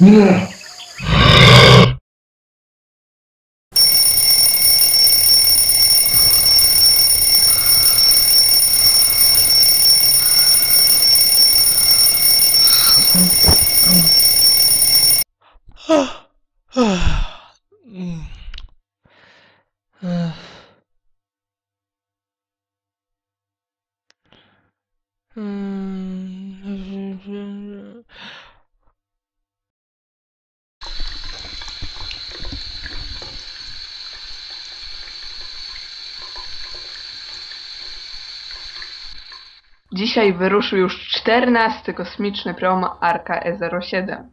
Nie. Dzisiaj wyruszył już czternasty kosmiczny prom Arka E07.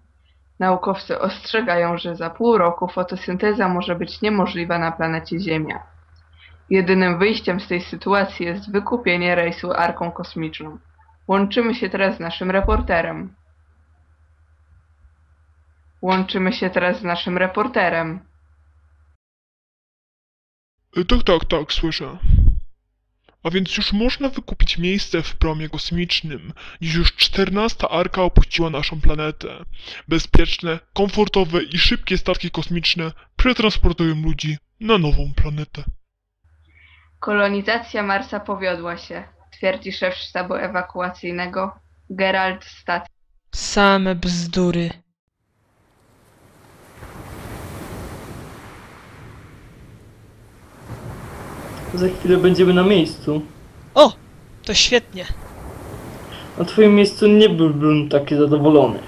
Naukowcy ostrzegają, że za pół roku fotosynteza może być niemożliwa na planecie Ziemia. Jedynym wyjściem z tej sytuacji jest wykupienie rejsu Arką Kosmiczną. Łączymy się teraz z naszym reporterem. Łączymy się teraz z naszym reporterem. Y, Tak, tak, tak, słyszę. A więc już można wykupić miejsce w promie kosmicznym. Dziś już czternasta arka opuściła naszą planetę. Bezpieczne, komfortowe i szybkie statki kosmiczne przetransportują ludzi na nową planetę. Kolonizacja Marsa powiodła się, twierdzi szef sztabu ewakuacyjnego Gerald Stat. Same bzdury. Za chwilę będziemy na miejscu. O! To świetnie. Na twoim miejscu nie byłbym taki zadowolony.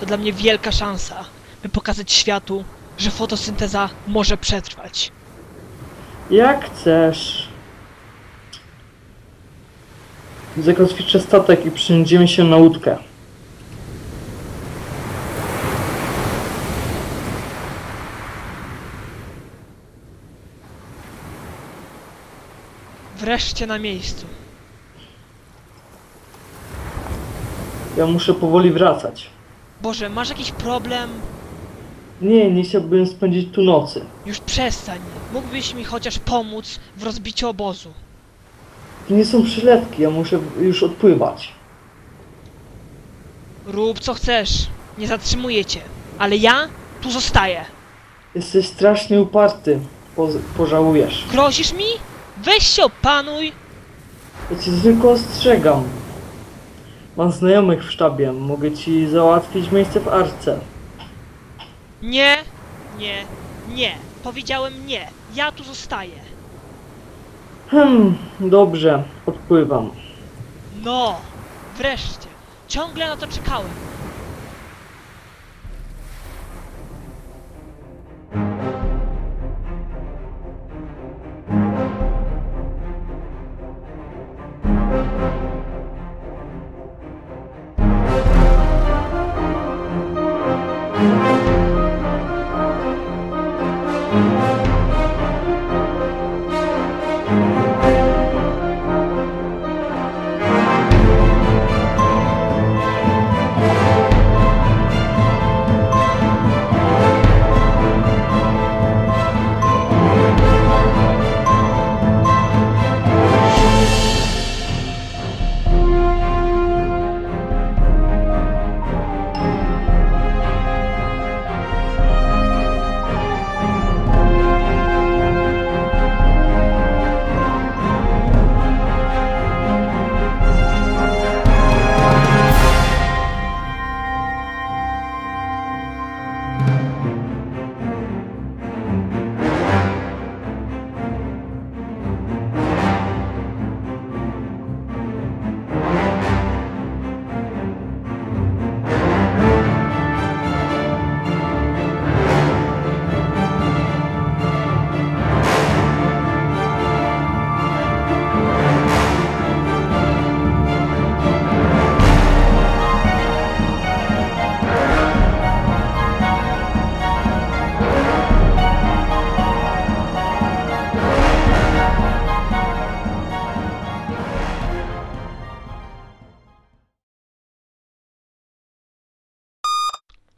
To dla mnie wielka szansa, by pokazać światu, że fotosynteza może przetrwać. Jak chcesz. Zakotwiczę statek i przeniesiemy się na łódkę. Wreszcie na miejscu. Ja muszę powoli wracać. Boże, masz jakiś problem? Nie, nie chciałbym spędzić tu nocy. Już przestań. Mógłbyś mi chociaż pomóc w rozbiciu obozu. To nie są przyletki, ja muszę już odpływać. Rób co chcesz. Nie zatrzymuję cię. Ale ja tu zostaję. Jesteś strasznie uparty. Po, pożałujesz. Grozisz mi? Weź się opanuj. Ja cię tylko ostrzegam. Mam znajomych w sztabie. Mogę ci załatwić miejsce w arce. Nie, nie, nie. Powiedziałem nie. Ja tu zostaję. Hmm, dobrze, odpływam. No, wreszcie. Ciągle na to czekałem.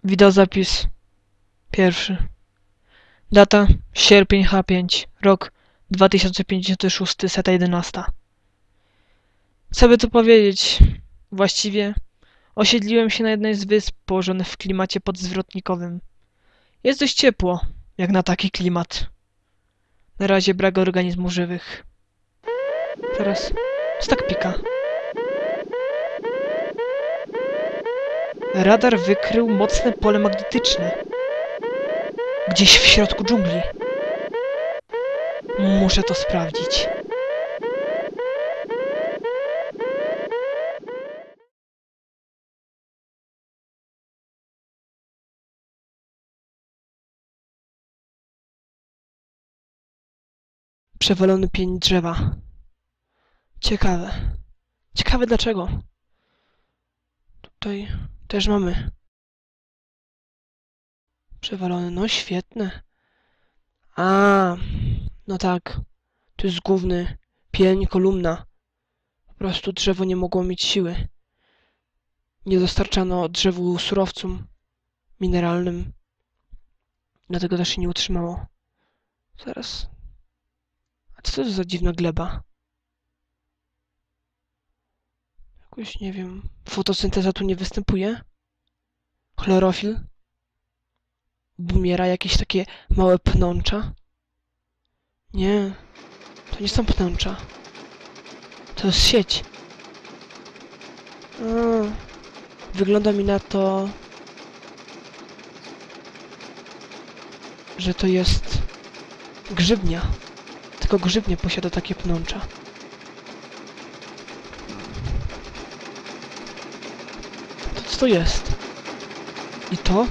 Wideozapis pierwszy. Data sierpień H5, rok 2056, seta 11. Co by tu powiedzieć? Właściwie Osiedliłem się na jednej z wysp położonych w klimacie podzwrotnikowym. Jest dość ciepło, jak na taki klimat. Na razie brak organizmów żywych. Teraz. Co tak pika? Radar wykrył mocne pole magnetyczne. Gdzieś w środku dżungli. Muszę to sprawdzić. Przewalony pień drzewa. Ciekawe. Ciekawe dlaczego. Tutaj też mamy. Przewalony, no świetne. A, no tak. To jest główny pień, kolumna. Po prostu drzewo nie mogło mieć siły. Nie dostarczano drzewu surowcom mineralnym. Dlatego też się nie utrzymało. Zaraz. A co to jest za dziwna gleba? Jakoś nie wiem. Fotosynteza tu nie występuje? Chlorofil? Bumiera jakieś takie małe pnącza? Nie, to nie są pnącza. To jest sieć. A, wygląda mi na to, że to jest grzybnia. Tylko grzybnia posiada takie pnącza. Co to jest? I to?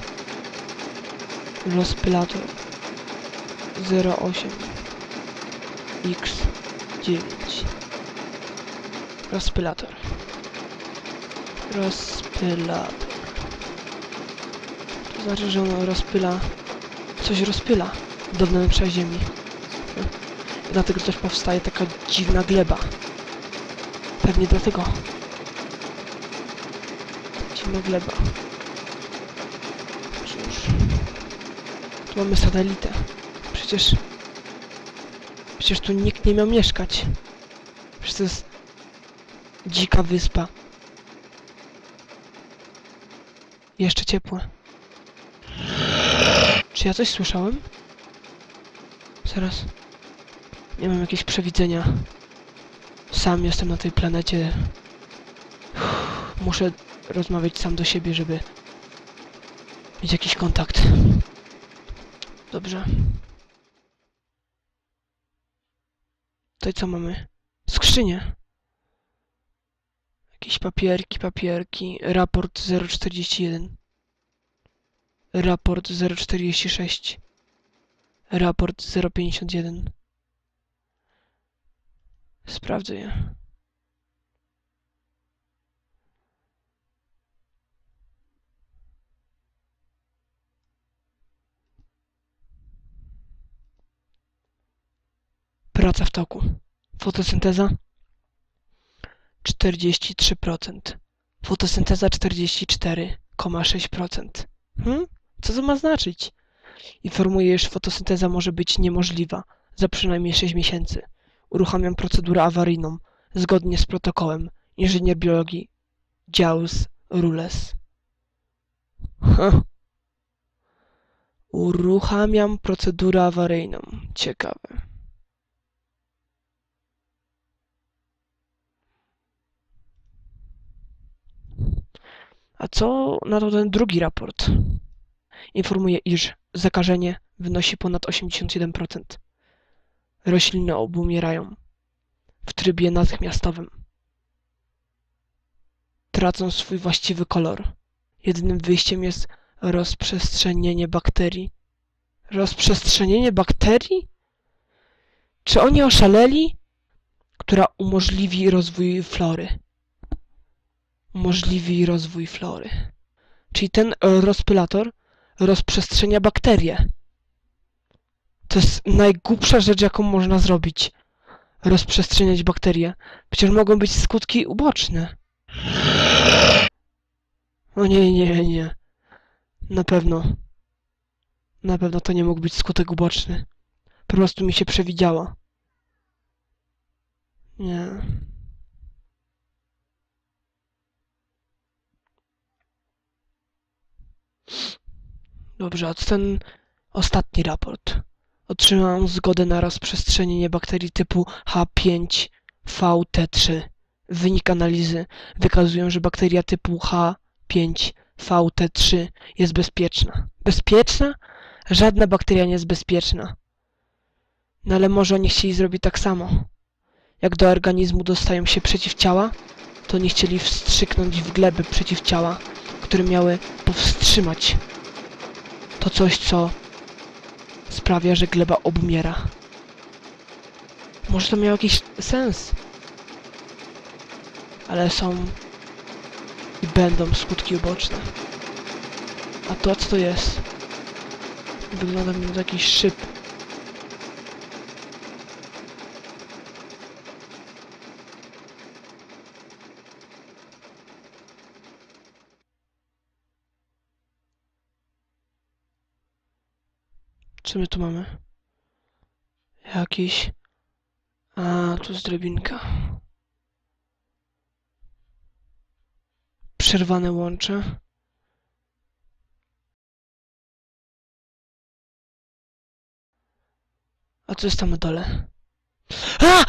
Rozpylator 08 X9 Rozpylator. Rozpylator. To znaczy, że on rozpyla coś rozpyla do wnętrza ziemi. Dlatego też powstaje taka dziwna gleba. Pewnie dlatego Dziwna gleba Cóż Tu mamy satelitę. Przecież... Przecież tu nikt nie miał mieszkać. Przecież to jest... Dzika wyspa. Jeszcze ciepłe. Czy ja coś słyszałem? Zaraz. Nie mam jakieś przewidzenia. Sam jestem na tej planecie. Muszę rozmawiać sam do siebie, żeby mieć jakiś kontakt. Dobrze. Tutaj co mamy? Skrzynię. Jakieś papierki, papierki. Raport 041. Raport 046. Raport 051. Sprawdzę je. Praca w toku. Fotosynteza 43%. Fotosynteza 44,6%. Hmm? Co to ma znaczyć? Informuję, że fotosynteza może być niemożliwa za przynajmniej 6 miesięcy. Uruchamiam procedurę awaryjną zgodnie z protokołem inżynier biologii Jaus Rules. Huh. Uruchamiam procedurę awaryjną. Ciekawe. A co na to ten drugi raport? Informuje, iż zakażenie wynosi ponad 81%. Rośliny obumierają w trybie natychmiastowym. Tracą swój właściwy kolor. Jedynym wyjściem jest rozprzestrzenienie bakterii. Rozprzestrzenienie bakterii? Czy oni oszaleli? Która umożliwi rozwój flory umożliwi rozwój flory. Czyli ten e, rozpylator rozprzestrzenia bakterie. To jest najgłupsza rzecz, jaką można zrobić. Rozprzestrzeniać bakterie. Przecież mogą być skutki uboczne. O nie, nie, nie. Na pewno. Na pewno to nie mógł być skutek uboczny. Po prostu mi się przewidziało. Nie. Dobrze, a ten ostatni raport? Otrzymałam zgodę na rozprzestrzenienie bakterii typu H5VT3. Wynik analizy wykazują, że bakteria typu H5VT3 jest bezpieczna. Bezpieczna? Żadna bakteria nie jest bezpieczna. No ale może oni chcieli zrobić tak samo. Jak do organizmu dostają się przeciwciała, to oni chcieli wstrzyknąć w gleby przeciwciała, które miały powstrzymać to coś, co sprawia, że gleba obmiera. Może to miało jakiś sens. Ale są i będą skutki uboczne. A to co to jest? Wygląda mi na jakiś szyb. Co my tu mamy? Jakiś... A, tu jest drabinka. Przerwane łącze. A co jest tam na dole? A!